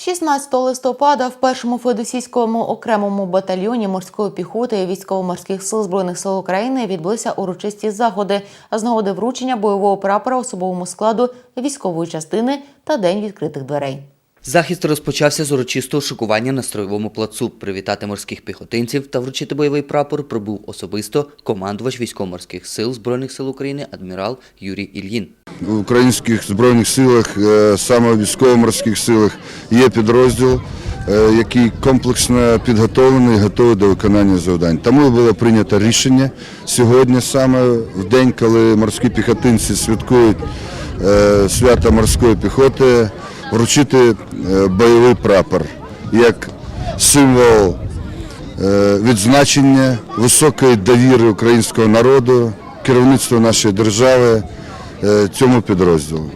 16 листопада в першому феодосійському окремому батальйоні морської піхоти і військово-морських сил збройних сил України відбулися урочисті заходи з нагоди вручення бойового прапора особовому складу військової частини та день відкритих дверей. Захист розпочався з урочистого шикування на строєвому плацу. Привітати морських піхотинців та вручити бойовий прапор прибув особисто командувач військово-морських сил Збройних сил України адмірал Юрій Ільїн. В українських збройних силах, е, саме в військово-морських силах, є підрозділ, е, який комплексно підготовлений і готовий до виконання завдань. Тому було прийнято рішення сьогодні, саме в день, коли морські піхотинці святкують е, свято морської піхоти, вручити е, бойовий прапор як символ е, відзначення високої довіри українського народу, керівництва нашої держави цьому підрозділу.